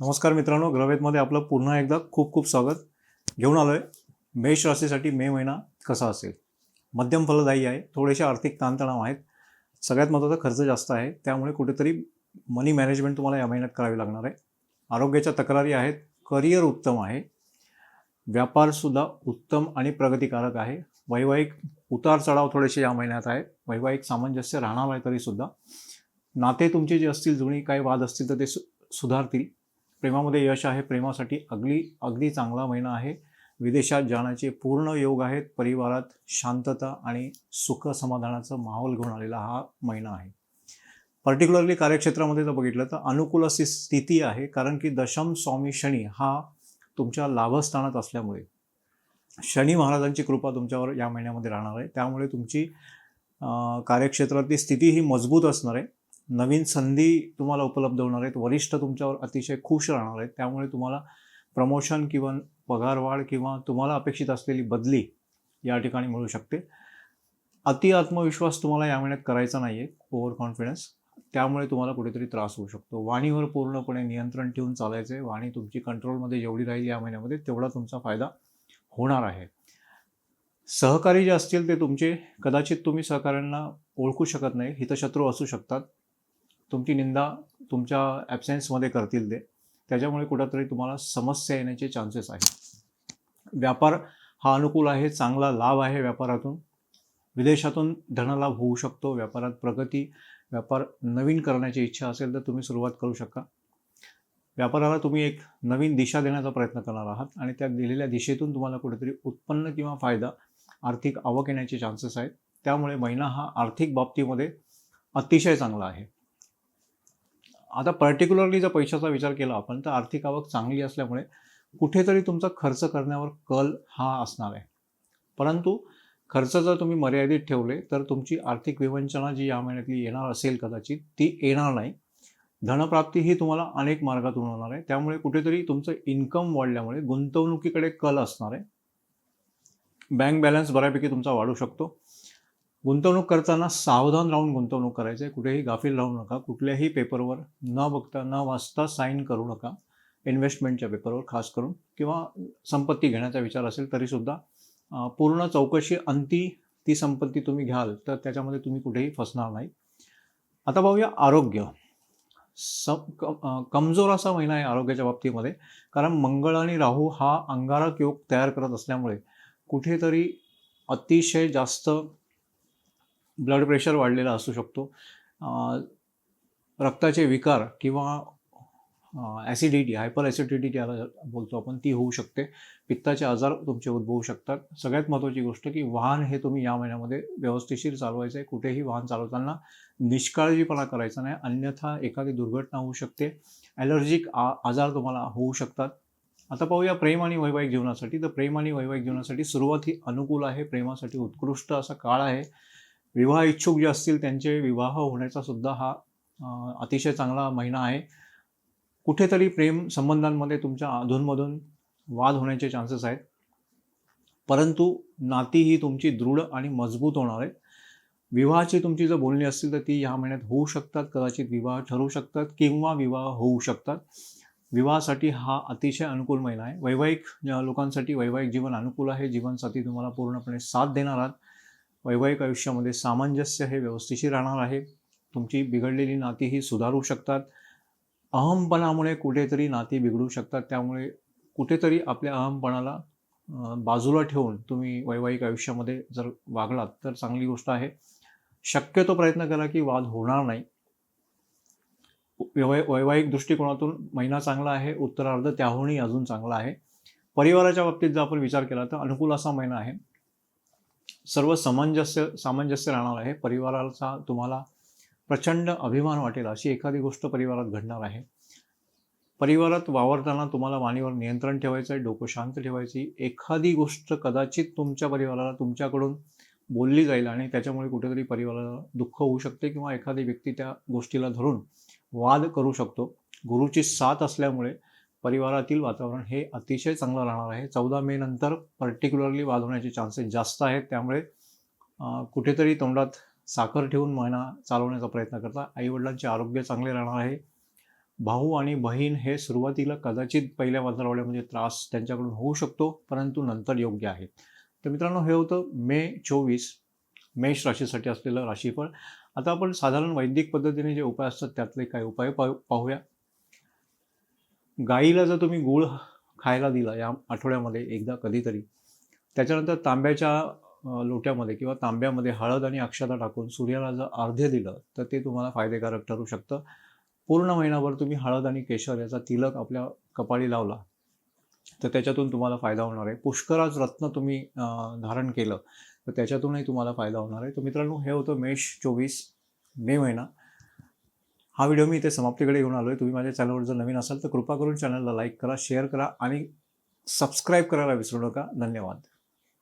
नमस्कार मित्रांनो ग्रवेतमध्ये आपलं पुन्हा एकदा खूप खूप स्वागत. घेऊन आलो आहे मेष राशीसाठी मे महिना कसा असेल? मध्यम फलदायी आहे थोडेसे आर्थिक ताणतणाव आहेत. सगळ्यात महत्त्वाचा खर्च जास्त आहे त्यामुळे कुठेतरी मनी मॅनेजमेंट तुम्हाला या महिन्यात करावी लागणार आहे. आरोग्याच्या तक्रारी आहेत करिअर उत्तम आहे. व्यापारसुद्धा उत्तम आणि प्रगतिकारक आहे. वैवाहिक उतार चढाव थोडेसे या महिन्यात आहे वैवाहिक सामंजस्य राहणार आहे तरीसुद्धा नाते तुमचे जे असतील जुनी काही वाद असतील तर ते सु सुधारतील. प्रेमामध्ये यश आहे प्रेमासाठी अगदी अगदी चांगला महिना आहे. विदेशात जाण्याचे पूर्ण योग आहेत. परिवारात शांतता आणि सुख समाधानाचं माहोल घेऊन आलेला हा महिना आहे. पर्टिक्युलरली कार्यक्षेत्रामध्ये जर बघितलं तर अनुकूल अशी स्थिती आहे कारण की दशम स्वामी शनी हा तुमच्या लाभस्थानात असल्यामुळे शनी महाराजांची कृपा तुमच्यावर या महिन्यामध्ये राहणार आहे. त्यामुळे तुमची कार्यक्षेत्रातली स्थिती ही मजबूत असणार आहे. नवीन संधी तुम्हाला उपलब्ध होणार आहेत. वरिष्ठ तुमच्यावर अतिशय खुश राहणार आहेत. त्यामुळे तुम्हाला प्रमोशन किंवा पगारवाढ किंवा तुम्हाला अपेक्षित असलेली बदली या ठिकाणी मिळू शकते. अति आत्मविश्वास तुम्हाला या महिन्यात करायचा नाही आहे ओव्हर कॉन्फिडन्स त्यामुळे तुम्हाला कुठेतरी त्रास होऊ शकतो. वाणीवर पूर्णपणे नियंत्रण ठेवून चालायचं आहे वाणी तुमची कंट्रोलमध्ये जेवढी राहील या महिन्यामध्ये तेवढा तुमचा फायदा होणार आहे. सहकारी जे असतील ते तुमचे कदाचित तुम्ही सहकाऱ्यांना ओळखू शकत नाही. हितशत्रू असू शकतात. तुमची निंदा तुमच्या ॲबसेन्समध्ये करतील ते. त्याच्यामुळे कुठंतरी तुम्हाला समस्या येण्याचे चान्सेस आहेत. व्यापार हा अनुकूल आहे चांगला लाभ आहे व्यापारातून. विदेशातून धनलाभ होऊ शकतो व्यापारात प्रगती व्यापार नवीन करण्याची इच्छा असेल तर तुम्ही सुरुवात करू शकता. व्यापाराला तुम्ही एक नवीन दिशा देण्याचा प्रयत्न करणार आहात आणि त्या दिलेल्या दिशेतून तुम्हाला कुठेतरी उत्पन्न किंवा फायदा आर्थिक आवक येण्याचे चान्सेस आहेत. त्यामुळे महिना हा आर्थिक बाबतीमध्ये अतिशय चांगला आहे. आता पर्टिक्युलरली जर पैशाचा विचार केला आपण तर आर्थिक आवक चांगली असल्यामुळे कुठेतरी तुमचा खर्च करण्यावर कल हा असणार आहे. परंतु खर्च जर तुम्ही मर्यादित ठेवले तर तुमची आर्थिक विवंचना जी या महिन्यातली येणार असेल कदाचित ती येणार नाही. धनप्राप्ती ही तुम्हाला अनेक मार्गातून होणार आहे. त्यामुळे कुठेतरी तुमचं इन्कम वाढल्यामुळे गुंतवणुकीकडे कल असणार आहे. बँक बॅलन्स बऱ्यापैकी तुमचा वाढू शकतो. गुंतवणूक करताना सावधान राहून गुंतवणूक करायचे कुठेही गाफील राहू नका. कुठल्याही पेपरवर न बघता न वाचता साईन करू नका. इन्व्हेस्टमेंटच्या पेपरवर खास करून किंवा संपत्ती घेण्याचा विचार असेल तरीसुद्धा पूर्ण चौकशी अंती ती संपत्ती तुम्ही घ्याल तर त्याच्यामध्ये तुम्ही कुठेही फसणार नाही. आता पाहूया आरोग्य. स कमजोर असा महिना आहे आरोग्याच्या बाबतीमध्ये कारण मंगळ आणि राहू हा अंगारक योग तयार करत असल्यामुळे कुठेतरी अतिशय जास्त ब्लड प्रेशर वाढलेला असू शकतो. रक्ताचे विकार किंवा ॲसिडिटी हायपर ॲसिडिटी ज्याला बोलतो आपण ती होऊ शकते. पित्ताचे आजार तुमचे उद्भवू शकतात. सगळ्यात महत्त्वाची गोष्ट की वाहन हे तुम्ही या महिन्यामध्ये व्यवस्थेशीर चालवायचं आहे कुठेही वाहन चालवताना निष्काळजीपणा करायचा नाही. अन्यथा एखादी दुर्घटना होऊ शकते. ॲलर्जिक आ आजार तुम्हाला होऊ शकतात. आता पाहूया प्रेम आणि वैवाहिक जीवनासाठी. तर प्रेम आणि वैवाहिक जीवनासाठी सुरुवात ही अनुकूल आहे. प्रेमासाठी उत्कृष्ट असा काळ आहे. विवाह इच्छुक जे असतील त्यांचे विवाह होण्याचा सुद्धा हा अतिशय चांगला महिना आहे. कुठेतरी प्रेम संबंधांमध्ये तुमच्या अधूनमधून वाद होण्याचे चान्सेस आहेत. परंतु नाती ही तुमची दृढ आणि मजबूत होणार आहे विवाहाची तुमची जर बोलणी असतील तर ती ह्या महिन्यात होऊ शकतात कदाचित विवाह ठरू शकतात किंवा विवाह होऊ शकतात. विवाहासाठी हा अतिशय अनुकूल महिना आहे. वैवाहिक लोकांसाठी वैवाहिक जीवन अनुकूल आहे. जीवनसाथी तुम्हाला पूर्णपणे साथ देणार आहात. वैवाहिक आयुष्यामध्ये सामंजस्य हे व्यवस्थेशी राहणार आहे. तुमची बिघडलेली नाती ही सुधारू शकतात. अहमपणामुळे कुठेतरी नाती बिघडू शकतात. त्यामुळे कुठेतरी आपल्या अहमपणाला बाजूला ठेवून तुम्ही वैवाहिक आयुष्यामध्ये जर वागलात तर चांगली गोष्ट आहे. शक्यतो प्रयत्न करा की वाद होणार नाही. वैवाहिक वैवाहिक दृष्टिकोनातून महिना चांगला आहे उत्तरार्ध त्याहूनही अजून चांगला आहे. परिवाराच्या बाबतीत जर आपण विचार केला तर अनुकूल असा महिना आहे. सर्व सामंजस्य सामंजस्य राहणार आहे. परिवाराचा तुम्हाला प्रचंड अभिमान वाटेल अशी एखादी गोष्ट परिवारात घडणार आहे. परिवारात वावरताना तुम्हाला वाणीवर नियंत्रण ठेवायचं आहे डोकं शांत ठेवायची. एखादी गोष्ट कदाचित तुमच्या परिवाराला तुमच्याकडून बोलली जाईल आणि त्याच्यामुळे कुठेतरी परिवाराला दुःख होऊ शकते किंवा एखादी व्यक्ती त्या गोष्टीला धरून वाद करू शकतो. गुरुची साथ असल्यामुळे परिवारातील वातावरण हे अतिशय चांगलं राहणार आहे. चौदा मे नंतर पर्टिक्युलरली वाद होण्याचे चान्सेस जास्त आहेत. त्यामुळे कुठेतरी तोंडात साखर ठेवून महिना चालवण्याचा प्रयत्न करता आईवडिलांचे आरोग्य चांगले राहणार आहे. भाऊ आणि बहीण हे सुरुवातीला कदाचित पहिल्या पंधरवड्यामध्ये म्हणजे त्रास त्यांच्याकडून होऊ शकतो परंतु नंतर योग्य आहे. तर मित्रांनो हे होतं मे चोवीस मेष राशीसाठी असलेलं राशीफळ. आता आपण साधारण वैदिक पद्धतीने जे उपाय असतात त्यातले काही उपाय पाहू पाहूया. गाईला जर तुम्ही गूळ खायला दिला या आठवड्यामध्ये एकदा कधीतरी त्याच्यानंतर तांब्याच्या लोट्यामध्ये किंवा तांब्यामध्ये हळद आणि अक्षता टाकून सूर्याला जर अर्धे दिलं तर ते तुम्हाला फायदेकारक ठरू शकतं. पूर्ण महिनाभर तुम्ही हळद आणि केशर याचा तिलक आपल्या कपाळी लावला तर त्याच्यातून तुम्हाला फायदा होणार आहे. पुष्कराज रत्न तुम्ही धारण केलं तर त्याच्यातूनही तुम्हाला फायदा होणार आहे. तर मित्रांनो हे होतं मेष चोवीस मे महिना. हा व्हिडिओ मी इथे समाप्तीकडे घेऊन आलो आहे तुम्ही माझ्या चॅनलवर जर नवीन असाल तर कृपा करून चॅनलला लाईक करा शेअर करा आणि सबस्क्राईब करायला विसरू नका. धन्यवाद.